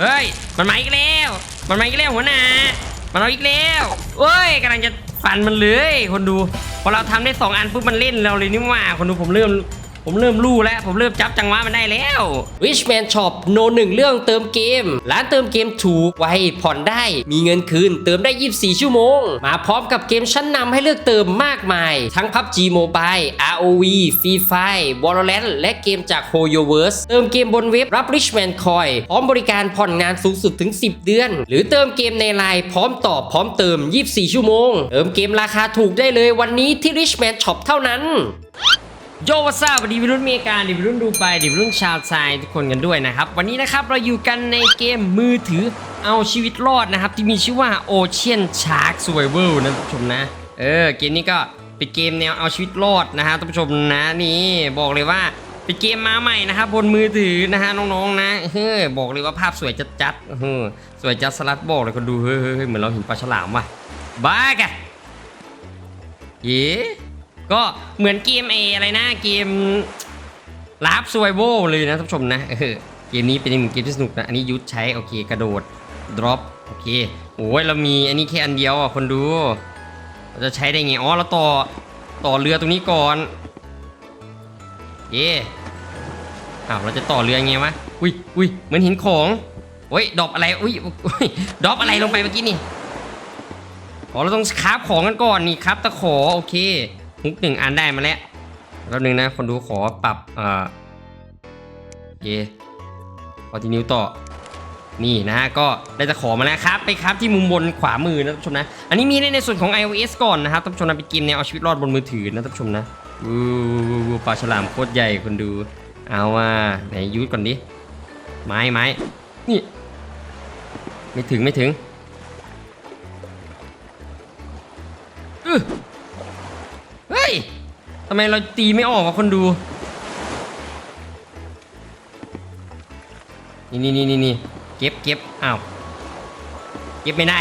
เฮ้ย มันมาอีกแล้ว มันมาอีกแล้วหัวหน้า มันเอาอีกแล้วเอ้ยกำลังจะฟันมันเลย คนดู พอเราทำได้สองอันปุ๊บมันเล่นเราเลยนี่หว่า คนดูผมเริ่ม ผมเริ่มรู้แล้ว ผมเริ่มจับจังหวะมันได้แล้ว Richman Shop โนหนึ่งเรื่องเติมเกม ร้านเติมเกมถูกไวผ่อนได้ มีเงินคืน เติมได้ 24 ชั่วโมง มาพร้อมกับเกมชั้นนำให้เลือกเติมมากมาย ทั้ง PUBG Mobile ROV Free Fire Valorant และเกมจาก HoYoverse เติมเกมบนเว็บรับ Richman Coin พร้อมบริการผ่อนงานสูงสุดถึง 10 เดือน หรือเติมเกมในไลน์พร้อมตอบพร้อมเติม 24 ชั่วโมง เติมเกมราคาถูกได้เลยวันนี้ที่ Richman Shop เท่านั้น โยวัสดีวิรุ่นเมกาดิวิรุ่นดูไปดิวิรุ่นชาวไซทุกคนกันด้วยนะครับ วันนี้นะครับเราอยู่กันในเกมมือถือเอาชีวิตรอดนะครับ ที่มีชื่อว่า Ocean Shark Survival นะท่านผู้ชมนะ เออเกมนี้ก็เป็นเกมแนวเอาชีวิตรอดนะฮะท่านผู้ชมนะนี่บอกเลยว่าเป็นเกมมาใหม่นะครับบนมือถือนะฮะน้องๆนะเฮ้ยบอกเลยว่าภาพสวยจัดๆเฮ้ยสวยจัดสลัดบอกเลยคนดูเฮ้ยเฮ้ยเฮ้ยเหมือนเราเห็นปลาฉลามว่ะบ้ากะเย้ ก็เหมือนเกมเออะไรนะเกมลาบซวยโวเลยนะท่านผู้ชมนะเออเกมนี้เป็นอีกหนึ่งเกมที่สนุกนะ อันนี้ยุทธใช้โอเคกระโดด drop โอเคโอ้ยเรามีอันนี้แค่อันเดียวอะคนดูเราจะใช้ได้ไงอ๋อเราต่อต่อเรือตรงนี้ก่อนเย่อ้าวเราจะต่อเรือไงวะอุ้ยอุ้ยเหมือนเห็นของโอ้ยดรอปอะไรอุ้ยอุ้ยดรอปอะไรลงไปเมื่อกี้นี่อ๋อเราต้องคราฟของกันก่อนนี่ครับตะขอโอเค ฮุกหนึ่งอันได้มาแล้วแป๊บนึงนะคนดูขอปรับเอ่อโอเคพอทีนิ้วต่อ นี่นะก็ได้ตะขอมาแล้วครับ ไปครับที่มุมบนขวามือนะท่านผู้ชมนะ อันนี้มีในในส่วนของ iOS ก่อนนะครับท่านผู้ชมนะเป็นเกมแนวเอาชีวิตรอดบนมือถือนะท่านผู้ชมนะวู้วู้วู้ปลาฉลามโคตรใหญ่คนดู เอาว่าไหนยุดก่อนดิ ไม้ไม้นี่ ไม่ถึงไม่ถึงอื้อ ทำไมเราตีไม่ออกวะคนดูนี่นี่นี่นี่นเก็บเก็บอ้าวเก็บไม่ได้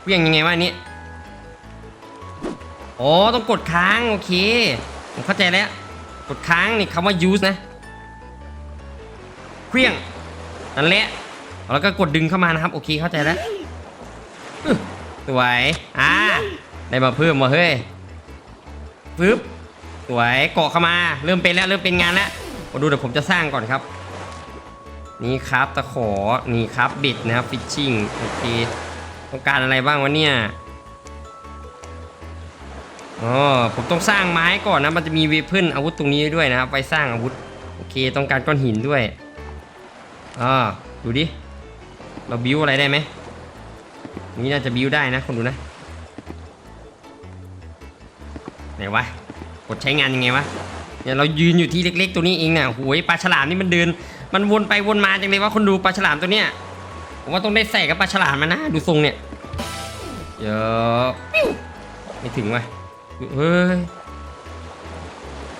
เพียงยังไงวะอันนี้อ๋ต้องกดค้างโอเคผมเข้าใจแล้ว กดค้างนี่คำว่า use นะเครื่องนั่นแหละแล้วก็กดดึงเข้ามานะครับ โอเคเข้าใจแล้วสวยอ่าได้มาเพิ่มมาเฮ้ย ปึ๊บสวยเกาะเข้ามา เริ่มเป็นแล้วเริ่มเป็นงานแล้วมาดูเดี๋ยวผมจะสร้างก่อนครับ นี่ครับตะขอนี่ครับบ็ดนะครับฟิชชิ่งโอเคต้องการอะไรบ้างวะเนี่ยอ๋อผมต้องสร้างไม้ก่อนนะมันจะมีเวเพิลอาวุธตรงนี้ด้วยนะครับไว้สร้างอาวุธโอเคต้องการก้อนหินด้วยอ่าดูดิเราบิวอะไรได้ไหมนี่น่าจะบิวได้นะคนดูนะ ไหนวะกดใช้งานยังไงวะเนี่ยเรายืนอยู่ที่เล็ก ๆ ตัวนี้เองเนี่ยโอ้ยปลาฉลามนี่มันเดิน มันวนไปวนมาจังเลยว่าคนดูปลาฉลามตัวเนี้ยผมว่าต้องได้ใส่กับปลาฉลามมานะดูทรงเนี่ยเยอะปิ้วไม่ถึงวะเฮ้ย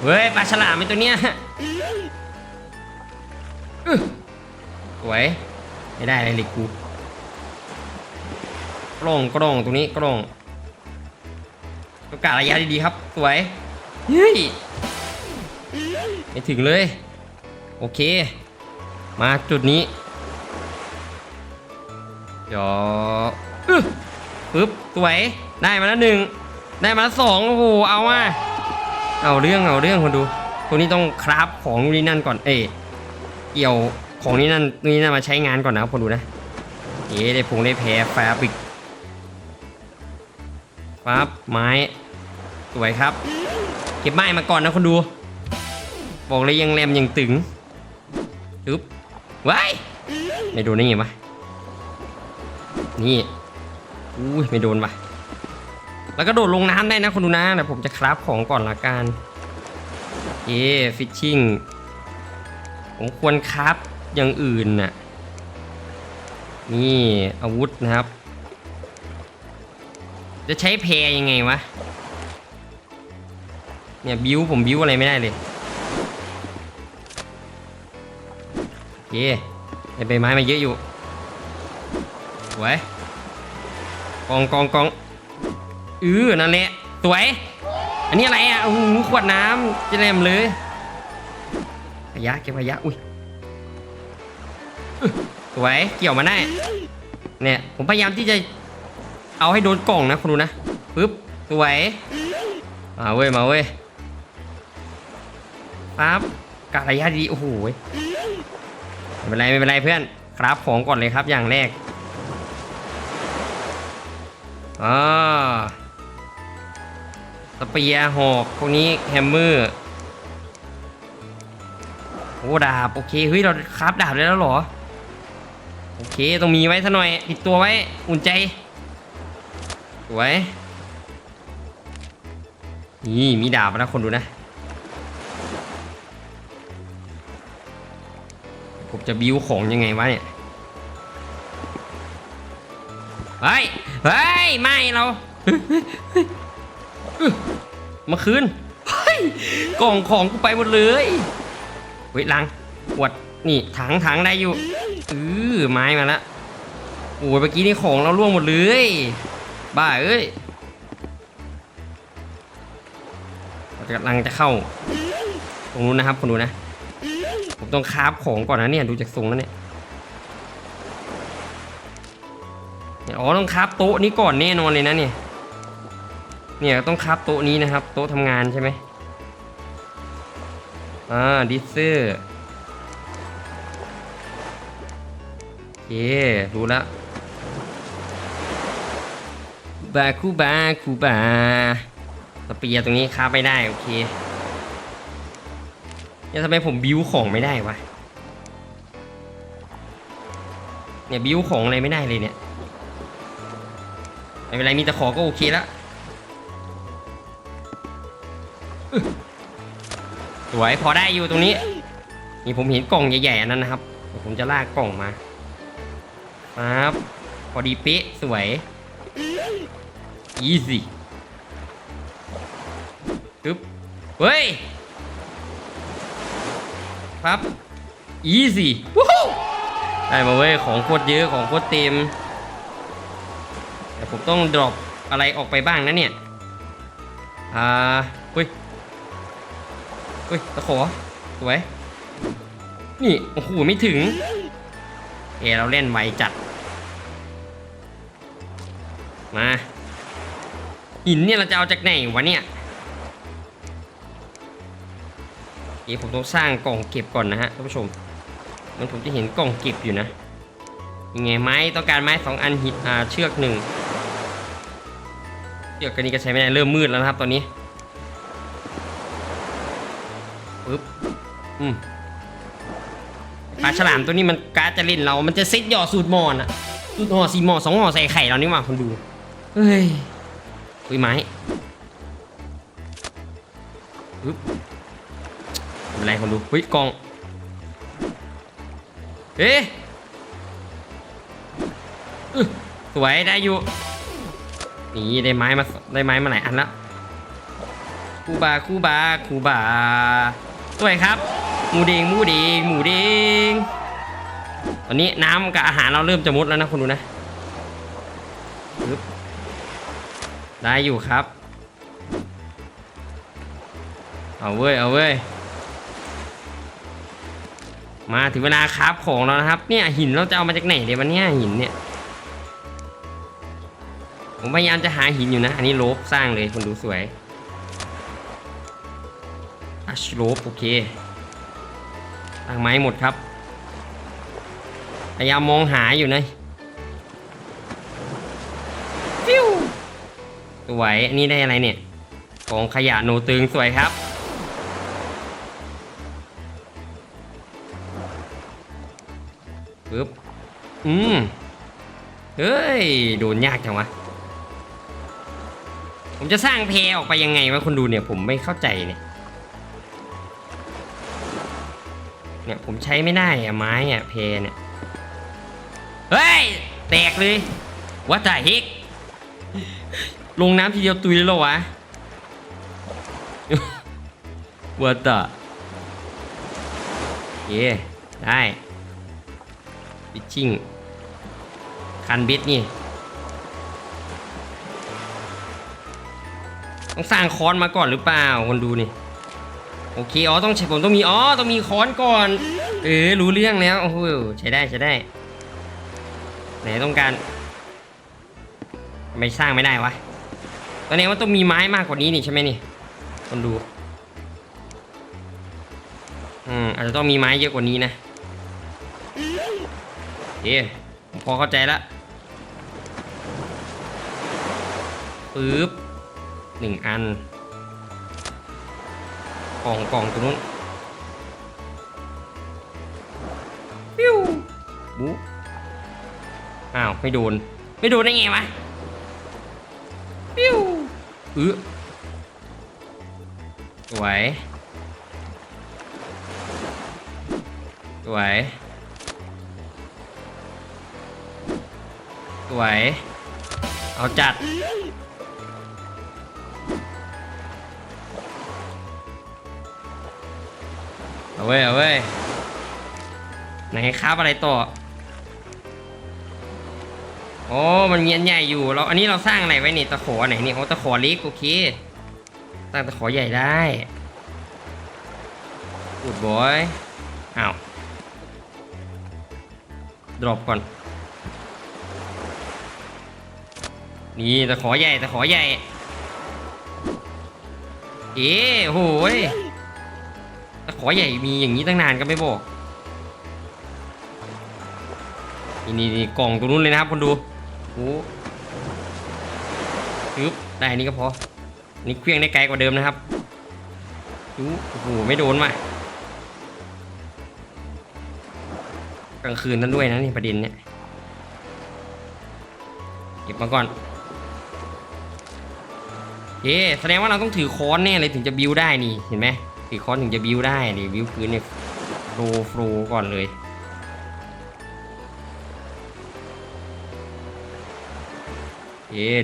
เฮ้ยปลาฉลามไอ้ตัวเนี้ยสวยไม่ได้อะไรเลยกูกล้องกล้องตรงนี้กล้อง ประกาศระยะดีๆครับ สวยเฮ้ยไม่ถึงเลย โอเค มาจุดนี้เดี๋ยวอึ๊บปึ๊บสวยได้มาแล้วหนึ่งได้มาแล้วสองโอ้โหเอาว่ะเอาเรื่องเอาเรื่องคนดูตัวนี้ต้องคราฟของนี่นั่นก่อนเอยเกี่ยวของนี่นั่นนี่นั่นมาใช้งานก่อนนะครับคนดูนะเอ๊ะได้พงได้แพ้แฟบริก ปั๊บไม้ สวยครับ เก็บไม้มาก่อนนะคนดู บอกเลยยังแรมยังตึงอึ๊บว้ายไม่โดนได้ไงวะนี่อุ้ยไม่โดนวะแล้วก็โดดลงน้ำได้นะคนดูนะแต่ผมจะคราฟของก่อนละกันเอ๊ฟิชชิ่งผมควรคราฟอย่างอื่นน่ะนี่อาวุธนะครับ จะใช้แพรยังไงวะ เนี่ยบิวผมบิวอะไรไม่ได้เลยเย่ไอใบไม้มาเยอะอยู่สวยกองกองกองอือนั่นแหละสวย อันนี้อะไรอะโอ้โหขวดน้ำจะแรมเลยพยะเก็บพยะอุ้ยสวยเกี่ยวมาได้เนี่ยผมพยายามที่จะ เอาให้โดนกล่องนะคุณดูนะปึ๊บสวยมาเว้ยมาเว้ยปั๊บกะระยะดีโอ้โหไม่เป็นไรไม่เป็นไรเพื่อนครับของก่อนเลยครับอย่างแรกอ่าสเปียร์หอกพวกนี้แฮมเมอร์โอ้ดาบโอเคเฮ้ยเราคราฟดาบได้แล้วเหรอโอเคต้องมีไว้ซะหน่อยติดตัวไว้อุ่นใจ สวย นี่มีดาบนะคนดูนะ ผมจะบิวของยังไงวะเนี่ย เฮ้ย เฮ้ย ไม่เรามาคืนกล่องของกูไปหมดเลย เฮ้ยลังขวด นี่ถังถังได้อยู่เออไม้มาละโอ้ยเมื่อกี้นี่ของเราล่วงหมดเลย บ้าเอ้ยกำลังจะเข้า ตรงนู้นนะครับคุณดูนะ ผมต้องคาฟของก่อนนะเนี่ยดูจากทรงแล้วเนี่ยเนี่ยอ๋อต้องคาฟโต๊ะนี้ก่อนแน่นอนเลยนะเนี่ยเนี่ยต้องคาฟโต๊ะนี้นะครับ โต๊ะทำงานใช่ไหมอ่าดิสเซอร์โอเครู้แล้ว บาคูบาคูบาสเปียตรงนี้ค้าไม่ได้โอเคเนี่ยทำไมผมบิวของไม่ได้วะ เนี่ยบิวของอะไรไม่ได้เลยเนี่ย ไม่เป็นไรมีแต่ขอก็โอเคแล้วสวยพอได้อยู่ตรงนี้ นี่ผมเห็นกล่องใหญ่ๆอันนั้นนะครับ ผมจะลากกล่องมา ครับ พอดีเป๊ะสวย อีซี่ปึ๊บเฮ้ยครับอีซี่วู้ฮู้ได้มาเว้ย ของโคตรเยอะ ของโคตรเต็ม แต่ผมต้องดรอปอะไรออกไปบ้างนะเนี่ย อ่าเฮ้ยเฮ้ยตะขอสวย นี่ โอ้โห ไม่ถึง เอเราเล่นไวจัด มาหินเนี่ยเราจะเอาจากไหนวะเนี่ยเดี๋ผมต้องสร้างกล่องเก็บก่อนนะฮะท่านผู้ชม มันผมจะเห็นกล่องเก็บอยู่นะยังไงไม้ต้องการไม้สองอันหินอ่าเชือกหนึ่งเชือกกันนี้ก็ใช้ไม่ได้เริ่มมืดแล้วนะครับตอนนี้ปึ๊บอืมปลาฉลามตัวนี้มันกาจะเล่นเรา มันจะเซ็ตหยอดสูตรหมอนอะสูตรห่อสี่หมอสองห่อใส่ไข่เรานี่หว่าคนดู เฮ้ยคุยไม้ปึ๊บไม่เป็นไรคนดูเฮ้ยกอง เอ๊ะสวยได้อยู่ นี่ได้ไม้มาได้ไม้มาหลายอันแล้วคูบาคูบาคูบาสวยครับ หมูเดงหมูเดงหมูเดงตอนนี้น้ำกับอาหารเราเริ่มจะหมดแล้วนะคุณดูนะปึ๊บ ได้อยู่ครับ เอาเว้ย เอาเว้ย มาถึงเวลาคราฟของแล้วนะครับ เนี่ยหินเราจะเอามาจากไหนเดี๋ยววันเนี้ยหินเนี่ย ผมพยายามจะหาหินอยู่นะ อันนี้โลบสร้างเลยคนดูสวยอัชโลปโอเคตั้งไม้หมดครับ พยายามมองหาอยู่นะ สวยอันนี้ได้อะไรเนี่ยของขยะโนตึงสวยครับปึ๊บอืมเฮ้ยโดนยากจังวะ ผมจะสร้างเพออกไปยังไงวะคนดูเนี่ยผมไม่เข้าใจเนี่ยเนี่ยผมใช้ไม่ได้อะไม้อะเพเนี่ยเฮ้ย แตกเลยวัดจ่ายเฮก ลงน้ำทีเดียวตุยแล้วเหรอวะวัดจ่าเย่ได้บิชชิ่ง คันบิดนี่ ต้องสร้างคอนมาก่อนหรือเปล่า คนดูนี่ผโอเค อ๋อ ต้องใช้ผมต้องมี อ๋อ ต้องมีค้อนก่อน เออ รู้เรื่องแล้ว โอ้โห ใช้ได้ ใช้ได้ ไหนต้องการ ไม่สร้างไม่ได้วะ ตอนนี้ว่าต้องมีไม้มากกว่านี้นี่ใช่ไหมนี่คนดูอืมอาจจะต้องมีไม้เยอะกว่านี้นะเอ๊พอเข้าใจละปึ๊บหนึ่งอันกล่องกล่องตรงนู้นปิ้วบุ๊อ้าว ไม่โดน ไม่โดนได้ไงวะ อื้อสวยสวยสวยเอาจัดเอาเว้ยเอาเว้ยไหนครับอะไรต่อ โอ้มันมีอันใหญ่อยู่เราอันนี้เราสร้างอะไรไว้นี่ตะขอไหนนี่โอ้ตะขอเล็กโอเคสร้างตะขอใหญ่ได้กูดบอยอ้าวดรอปก่อน นี่ตะขอใหญ่ตะขอใหญ่ เอ๊ะโหยตะขอใหญ่มีอย่างนี้ตั้งนานก็ไม่บอกนี่นี่กล่องตรงนู้นเลยนะครับคนดู โอ้ปึ๊บได้อันนี้ก็พอ นี่เครื่องได้ไกลกว่าเดิมนะครับดูโอ้โหไม่โดนว่ะกลางคืนนั่นด้วยนะนี่ประเด็นเนี่ยเก็บมาก่อนเอ๊แสดงว่าเราต้องถือค้อนแน่เลยถึงจะบิวได้นี่เห็นไหมถือค้อนถึงจะบิวได้นี่บิวพื้นเนี่ยโฟล์โฟล์ก่อนเลย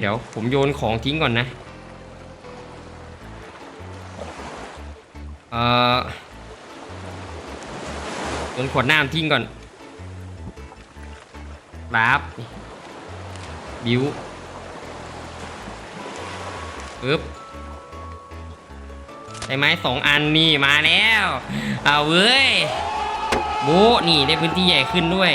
เดี๋ยวผมโยนของทิ้งก่อนนะเอ่อโยนขวดน้ำทิ้งก่อนรับบิวปึ๊บใช้ไหมสองอันนี่มาแล้ว เอาเว้ยโบนี่ได้พื้นที่ใหญ่ขึ้นด้วย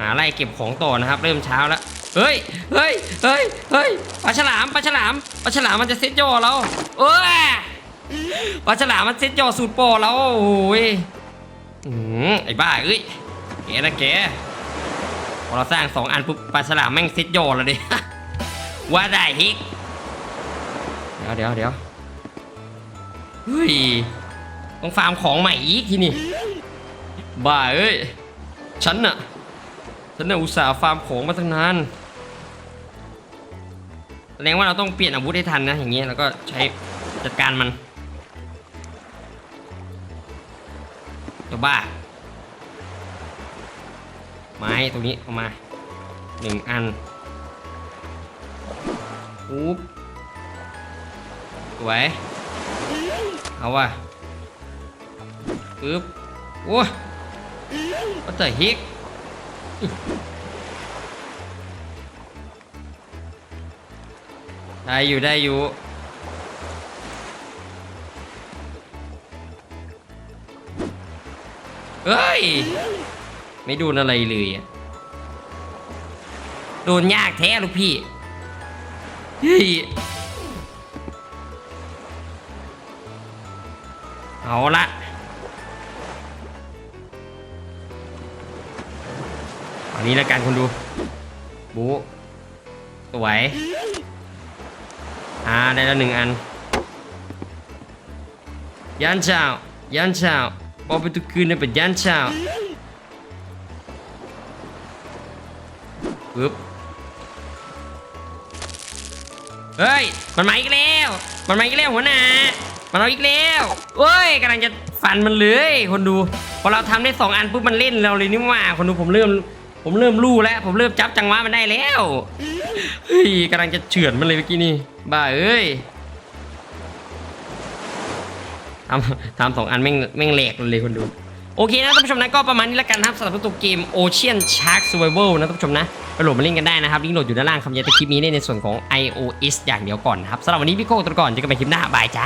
หาไล่เก็บของต่อนะครับ เริ่มเช้าแล้ว เฮ้ย เฮ้ย เฮ้ย เฮ้ย ปลาฉลาม ปลาฉลาม ปลาฉลามมันจะเซ็ตย่อเราเอ้ยปลาฉลามมันเซ็ตย่อสูตรปรเราโอ้ยอืมไอ้บ้าเอ้ยแกนะแก พอเราสร้างสองอันปุ๊บปลาฉลามแม่งเซ็ตย่อแล้วดิว่าได้ฮิก เดี๋ยวเดี๋ยวเดี๋ยวเฮ้ย ต้องฟาร์มของใหม่อีกทีนี่บ้าเอ้ย ฉันน่ะ ฉันน่ะอุตส่าห์ฟาร์มของมาตั้งนาน แสดงว่าเราต้องเปลี่ยนอาวุธให้ทันนะ อย่างเงี้ยแล้วก็ใช้จัดการมันตัวบ้า ไม้ตรงนี้เอามาหนึ่งอันปุ๊บสวย เอาว่ะปึ๊บโอ้ What the heck ได้อยู่ได้อยู่ เฮ้ย ไม่โดนอะไรเลยอะโดนยากแท้ลูกพี่เฮ้ยเอาละ อันนี้แล้วกันคุณดูบูสวยอ่าได้แล้วหนึ่งอัน ยันเช้ายันเช้าพอไปทุกคืนเนี่ยเป็นยันเช้าปึ๊บเฮ้ย มันมาอีกแล้ว มันมาอีกแล้วหัวหน้า มันเอาอีกแล้วเอ้ยกำลังจะฟันมันเลย คนดู พอเราทำได้สองอันปุ๊บมันเล่นเราเลยนี่ว่า คนดูผมเริ่ม ผมเริ่มรู้แล้ว ผมเริ่มจับจังหวะมันได้แล้วเฮ้ยกำลังจะเฉือนมันเลยเมื่อกี้นี่บ้าเอ้ยทำทำสองอันแม่งแม่งแหลกเลยคนดู โอเคนะท่านผู้ชมนะก็ประมาณนี้แล้วกันนะครับสำหรับตัวเกม Ocean Shark Survival นะท่านผู้ชมนะไปโหลดมาเล่นกันได้นะครับลิงก์โหลดอยู่ด้านล่างคำยันตะคลิปนี้ในส่วนของ iOS อย่างเดียวก่อนนะครับสำหรับวันนี้พี่โก้ตัวก่อนเจอกันใหม่คลิปหน้าบายจ้า